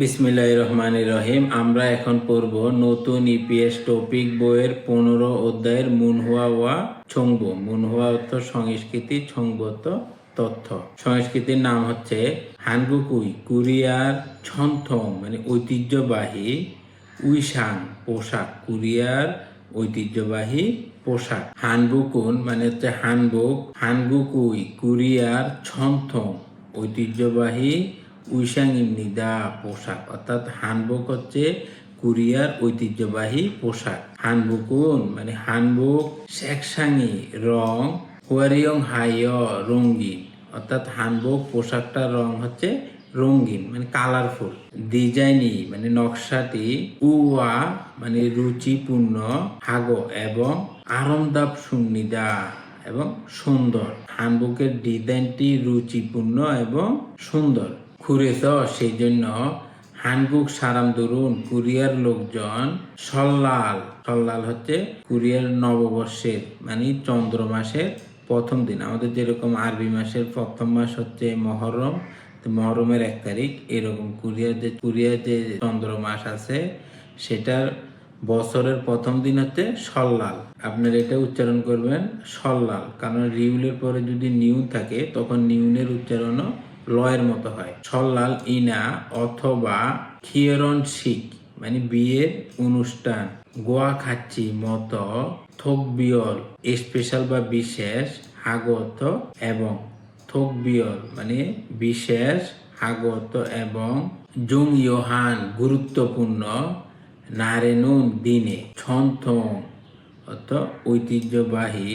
বিসমিল্লাহ রহমান রহিম আমরা এখন পড়ব নতুন ইপিএস টপিক বইয়ের পনেরো অধ্যায়ের মুনহুয়া ওয়া ছংব। মুনহুয়া অর্থ সংস্কৃতি ছংব অর্থ তথ্য। সংস্কৃতির নাম হচ্ছে হানগুকুই, কুরিয়ার ছন্থং মানে ঐতিহ্যবাহী উইসাং পোশাক। কুরিয়ার ঐতিহ্যবাহী পোশাক। হানবুকুন মানে হচ্ছে হানবুক, হানগুকুই, কুরিয়ার ছন্থং, ঐতিহ্যবাহী উইসাং নিদা পোশাক, অর্থাৎ হানবুক হচ্ছে কোরিয়ার ঐতিহ্যবাহী পোশাক। হানবুকুন মানে হানবুক শেকসাঙি রং, হুয়ারিয়ং হাইয় রঙিন, অর্থাৎ হানবুক পোশাকটার রং হচ্ছে রঙিন মানে কালারফুল। ডিজাইনি মানে নকশাটি উয়া মানে রুচিপূর্ণ, হাগো এবং আরামদায়ক সুন্নিদা এবং সুন্দর। হানবুকের ডিজাইনটি রুচিপূর্ণ এবং সুন্দর। খুরেছ সেই জন্য হানবুক, সারাম দরুন, কুরিয়ার লোকজন, সল্লাল সল্লাল হচ্ছে কুরিয়ার নববর্ষের মানে চন্দ্র মাসের প্রথম দিন। আমাদের যেরকম আরবি মাসের প্রথম মাস হচ্ছে মহরম মহরমের এক তারিখ এরকম কুরিয়ার যে কুরিয়ার যে চন্দ্র মাস আছে, সেটার বছরের প্রথম দিন হচ্ছে সল্লাল। আপনারা এটা উচ্চারণ করবেন সল্লাল, কারণ রিউলের পরে যদি নিউন থাকে, তখন নিউনের উচ্চারণও লয়ের মতো হয়। সল্লাল ইনা অথবা খিয়রন শিখ মানে বিয়ের অনুষ্ঠান। গোয়া খাচ্ছি মতো থোক বিয়ল স্পেশাল বা বিশেষ হাগত এবং থোক বিয়ল মানে বিশেষ হাগত এবং জুং ইয়োহান গুরুত্বপূর্ণ নারেনুন দিনে। ছন্থং অর্থ ঐতিহ্যবাহী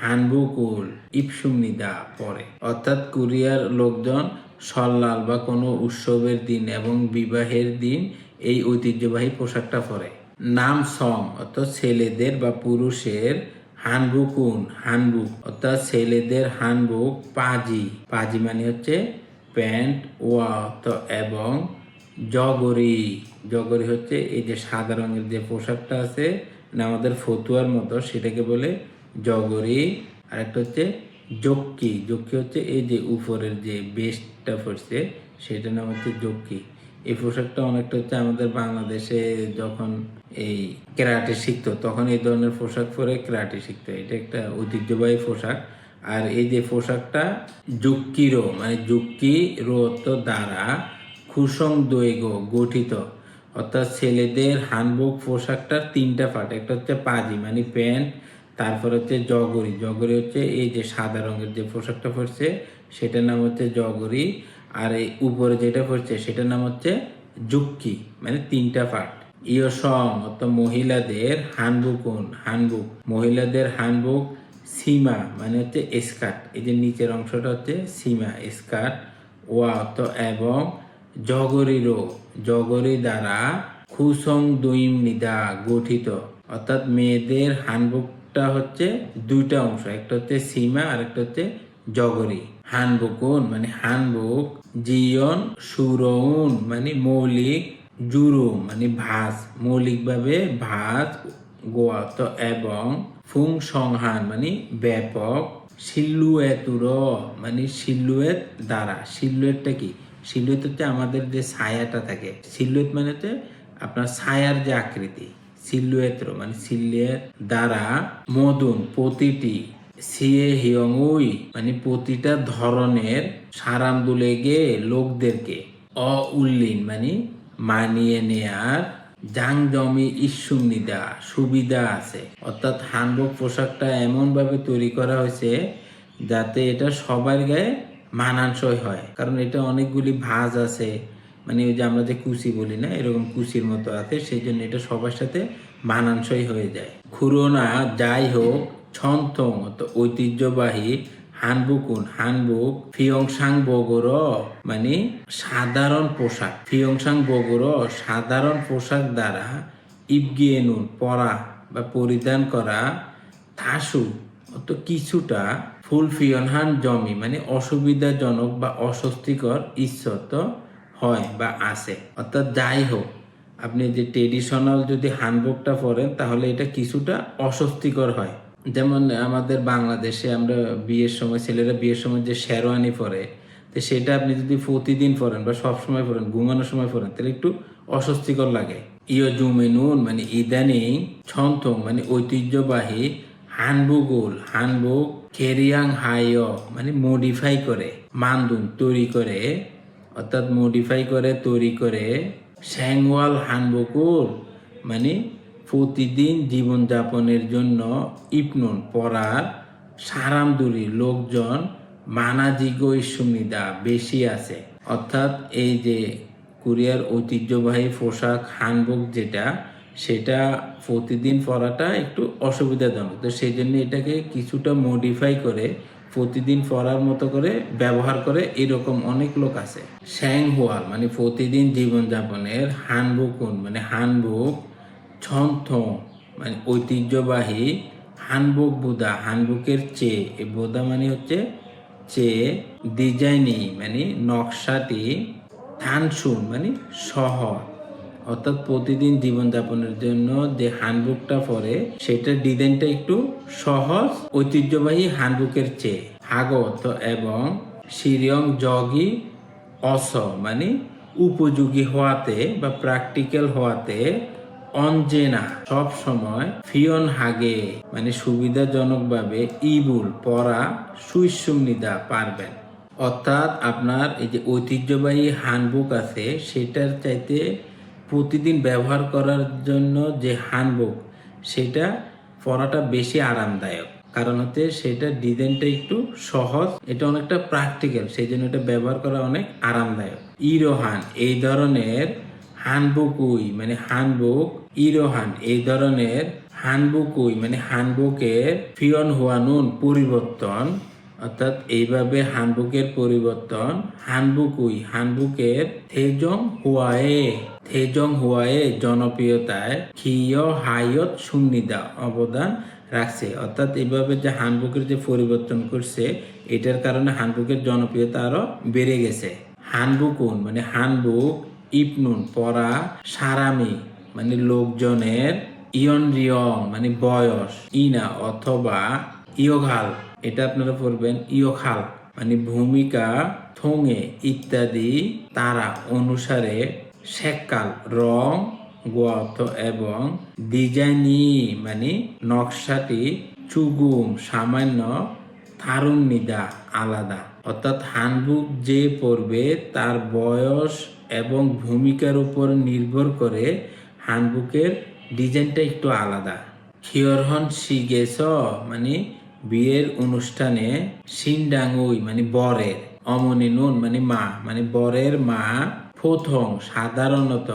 হানবুকুল ইপসুমনিদা পরে অর্থাৎ কোরিয়ার লোকজন সল্লাল বা কোনো উৎসবের দিন এবং বিবাহের দিন এই ঐতিহ্যবাহী পোশাকটা পরে। নাম সম, অর্থাৎ ছেলেদের বা পুরুষের হানবুকুন, হানবুক, অর্থাৎ ছেলেদের হানবুক পাজি। পাজি মানে হচ্ছে প্যান্ট, ওয়া এবং জগরি। জগরি হচ্ছে এই যে সাদা রঙের যে পোশাকটা আছে আমাদের ফতুয়ার মতো, সেটাকে বলে জগরি আর একটা হচ্ছে জক্কি। জক্কি হচ্ছে এই যে উপরের যে বেস্টটা পড়ছে, সেটার নাম হচ্ছে জক্কি। এই পোশাকটা অনেকটা হচ্ছে আমাদের বাংলাদেশে যখন এই ক্যারাটে শিখতো, তখন এই ধরনের পোশাক পরে ক্যারাটে শিখতো। এটা একটা ঐতিহ্যবাহী পোশাক। আর এই যে পোশাকটা, জুক্কিরো মানে জুক্কি রোত দ্বারা খুসং দৈগ গঠিত। অর্থাৎ ছেলেদের হানবুক পোশাকটার তিনটা পার্ট একটা হচ্ছে পাজি মানে প্যান্ট তারপর হচ্ছে জগরি। জগরি হচ্ছে এই যে সাদা রঙের যে পোশাকটা পরছে, সেটার নাম হচ্ছে জগরি। আর এই উপরে যেটা পড়ছে সেটার নাম হচ্ছে জুক্কি মানে তিনটা পার্ট। ইয় সং অর্থাৎ মহিলাদের হানবুকুন হানবুক মহিলাদের হানবুক সীমা মানে হচ্ছে স্কার্ট এই যে নিচের অংশটা হচ্ছে সীমা স্কার্ট ওয়া অর্থ এবং জগরিরও। জগরি দ্বারা খুসং দুইম নিদা গঠিত। অর্থাৎ মেয়েদের হানবুকটা হচ্ছে দুইটা অংশ, একটা হচ্ছে সীমা আর একটা হচ্ছে জগরি হানবুকুন মানে হানবুক, জিয়ন, সুরউন মানে মৌলিক জুরু মানে ভাস মৌলিকভাবে ভাস গোয়াত এবং ফুং সংহান মানে ব্যাপক। সিলুয়েতুর মানে সিলুয়েট দ্বারা। সিলুয়েটটা কি? সিলুয়েট হচ্ছে আমাদের যে ছায়াটা থাকে। সিলুয়েট মানে হচ্ছে আপনার ছায়ার যে আকৃতি। সিলুয়েত্র মানে সিলুয়েট দ্বারা মদুন প্রতিটি সিয়ে হিয়ংউই মানে প্রতিটা ধরনের সারাম দুলে গে লোকদেরকে অ উল্লিন মানে মানিয়ে নেয়ার জাং জমি ইস্যুমনিদা সুবিধা আছে। অর্থাৎ হানবক পোশাকটা এমনভাবে তৈরি করা হয়েছে যাতে এটা সবার গায়ে মানানসই হয়। কারণ এটা অনেকগুলি ভাঁজ আছে মানে ওই যে আমরা যে কুচি বলি না, এরকম কুচির মতো আছে, সেই জন্য এটা সবার সাথে মানানসই হয়ে যায়। খুরোনা যাই হোক, ছন্তং অত ঐতিহ্যবাহী হানবুকুন হানবুক ফিয়ংসাং বগর মানে সাধারণ পোশাক। ফিয়ংসাং বগর সাধারণ পোশাক দ্বারা ইবগিয়েনুন পরা বা পরিধান করা থাসু অত কিছুটা ফুল ফিয়নহান জমি মানে অসুবিধাজনক বা অস্বস্তিকর ইচ্ছত হয় বা আছে অর্থাৎ যাই হোক, আপনি যে ট্রেডিশনাল যদি হানবুকটা পরেন তাহলে এটা কিছুটা অস্বস্তিকর হয়। যেমন আমাদের বাংলাদেশে আমরা বিয়ের সময়, ছেলেরা বিয়ের সময় যে শেরওয়ানি পরে, তো সেটা আপনি যদি প্রতিদিন পড়েন বা সব সময় পড়েন, ঘুমানোর সময় পড়েন, তাহলে একটু অস্বস্তিকর লাগে। ইয় জুমেনুন মানে ইদানিং ছন্তং মানে ঐতিহ্যবাহী হানবুগুল হানবুক কেরিয়াং হাইয় মানে মডিফাই করে, মানদুন তৈরি করে অর্থাৎ মডিফাই করে, তৈরি করে স্যাংওয়াল হানবুকুল মানে প্রতিদিন জীবনযাপনের জন্য ইপনুন পড়ার সারামদুরি লোকজন মানাজিগ সুমিদা বেশি আছে। অর্থাৎ এই যে কোরিয়ার ঐতিহ্যবাহী পোশাক হানবুক যেটা, সেটা প্রতিদিন পরাটা একটু অসুবিধাজনক। তো সেই জন্য এটাকে কিছুটা মডিফাই করে প্রতিদিন পড়ার মতো করে ব্যবহার করে এরকম অনেক লোক আছে। শ্যাং হোয়াল মানে প্রতিদিন জীবনযাপনের হানবুকুন মানে হানবুক ছন্থং মানে ঐতিহ্যবাহী হানবুক বুদা, হানবুকের চেয়ে এই বোদা মানে হচ্ছে চেয়ে ডিজাইনি মানে নকশাটি, থানসুন মানে সহজ অর্থাৎ প্রতিদিন জীবনযাপনের জন্য যে হ্যান্ডবুকটা পরে সেটা ডিজাইনটা একটু সহজ, ঐতিহ্যবাহী হ্যান্ডবুকের চেয়ে। হাগত এবং সিরিয়ং জগি অস মানে উপযোগী হওয়াতে বা প্র্যাকটিক্যাল হওয়াতে অঞ্জেনা সব সময় ফিয়ন হাগে মানে সুবিধাজনকভাবে ইবুল পড়া সুইসুমনিদা পারবেন। অর্থাৎ আপনার এই যে ঐতিহ্যবাহী হ্যান্ডবুক আছে, সেটার চাইতে প্রতিদিন ব্যবহার করার জন্য যে হ্যান্ডবুক সেটা পড়াটা বেশি আরামদায়ক। কারণ হচ্ছে সেটা ডিজাইনটা একটু সহজ, এটা অনেকটা প্র্যাকটিক্যাল সেই জন্য এটা ব্যবহার করা অনেক আরামদায়ক। ইরোহান, এই ধরনের হানবুকুই মানে হানবুক ইরোহান, এই ধরনের হানবুকুই মানে হানবুকের ফিয়ন হুয়ানুন পরিবর্তন অর্থাৎ এইভাবে হানবুকের পরিবর্তন হানবুকুই হানবুকের থেজং হুয়ায়ে থেজং হুয়ায়ে জনপ্রিয়তায় খিয় হায়ত সুন্নিদা অবদান রাখছে। অর্থাৎ এইভাবে যে হানবুকের যে পরিবর্তন করছে, এটার কারণে হানবুকের জনপ্রিয়তা আরও বেড়ে গেছে। হানবুকুন মানে হানবুক ইপনুন পড়া, সারামি মানে লোকজনের ইয়ন রিয়ং মানে বয়স, ইনা অথবা ইয়োঘাল এটা আপনারা পড়বেন ইয়োখাল মানে ভূমিকা থঙে ইত্যাদি তারা অনুসারে সেকাল, রং, গোয়াত এবং ডিজাইনি মানে নকশাটি চুগুম, সামান্য থারুন্নিদা আলাদা। অর্থাৎ হানবুক যে পড়বে তার বয়স এবং ভূমিকার উপর নির্ভর করে হানবুকের ডিজাইনটা একটু আলাদা। খিয়রহন শিগেস মানে বিয়ের অনুষ্ঠানে সিনডাঙ্গুই মানে বরের, অমনি নুন মানে মা মানে বরের মা প্রথম সাধারণত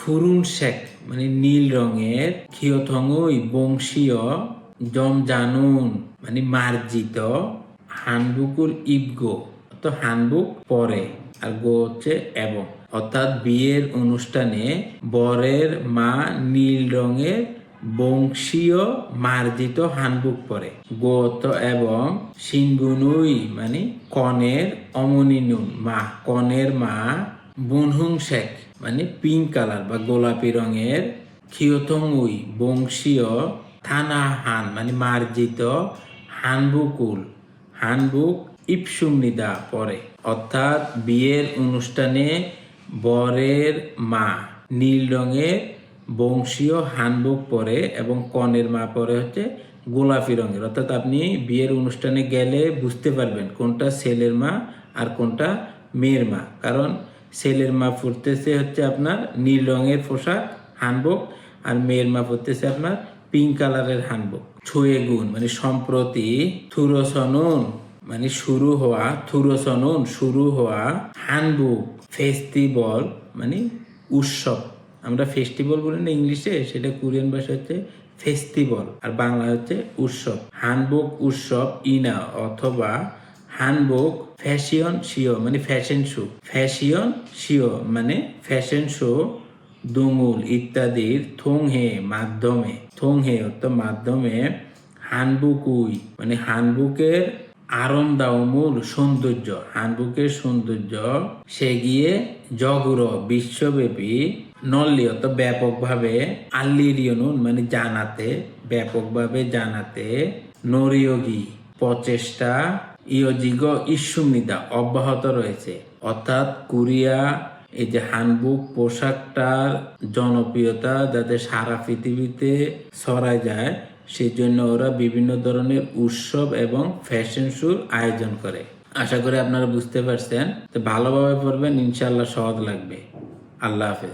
ফুরুন শেক মানে নীল রঙের খিয়থঙ্গুই বংশীয়, জমজানুন মানে মার্জিত হানবুকুর ইবগো তো হানবুক পরে, আর গো হচ্ছে এবং। অর্থাৎ বিয়ের অনুষ্ঠানে বরের মা নীল রঙের বংশীয় মার্জিত হানবুক পরে। গোত এবং সিনগুনুই মানে কনের অমনিনুন মা, কনের মা বুনহুং শেখ মানে পিঙ্ক কালার বা গোলাপি রঙের খিয়তংউই বংশীয় থানা হান মানে মার্জিত হানবুকুল, হানবুক ইপসুমনিদা পরে। অর্থাৎ বিয়ের অনুষ্ঠানে বরের মা নীল রঙের বংশীয় হানবুক পরে এবং কনের মা পরে হচ্ছে গোলাপি রঙের। অর্থাৎ আপনি বিয়ের অনুষ্ঠানে গেলে বুঝতে পারবেন কোনটা ছেলের মা আর কোনটা মেয়ের মা। কারণ ছেলের মা পরতেছে হচ্ছে আপনার নীল রঙের পোশাক হানবুক আর মেয়ের মা পরতেছে আপনার পিঙ্ক কালারের হানবুক ছুঁয়ে গুণ মানে সম্প্রতি থুরসনুন মানে শুরু হওয়া থুরসনুন শুরু হওয়া হানবুক ফেস্টিভ্যাল মানে উৎসব। আমরা ফেস্টিভ্যাল বলি না ইংলিশে, সেটা কোরিয়ান ভাষা হচ্ছে ফেস্টিভ্যাল আর বাংলা হচ্ছে উৎসব। হানবুক উৎসব ইনা অথবা হানবুক ফ্যাশন শিও মানে ফ্যাশন শো ফ্যাশন শিও মানে ফ্যাশন শো দুঙুল ইত্যাদির থোংহে মাধ্যমে। থোংহে অর্থাৎ মাধ্যমে হানবুকুই মানে হানবুকের আরামদায়মূল সৌন্দর্য। হানবুকের সৌন্দর্য সে গিয়ে জগুর বিশ্বব্যাপী নল্লি অত ব্যাপকভাবে আল্লিরিয়নুন মানে জানাতে, ব্যাপকভাবে জানাতে নরিয়োগী প্রচেষ্টা ইয়জিগ ইস্যুমিদা অব্যাহত রয়েছে। অর্থাৎ কোরিয়া, এই যে হানবুক পোশাকটার জনপ্রিয়তা যাতে সারা পৃথিবীতে ছড়ায় যায়, সেজন্য ওরা বিভিন্ন ধরনের উৎসব এবং ফ্যাশন শোর আয়োজন করে। আশা করি আপনারা বুঝতে পারছেন। তো ভালোভাবে পড়বেন ইনশাল্লাহ সহজ লাগবে। আল্লাহ হাফেজ।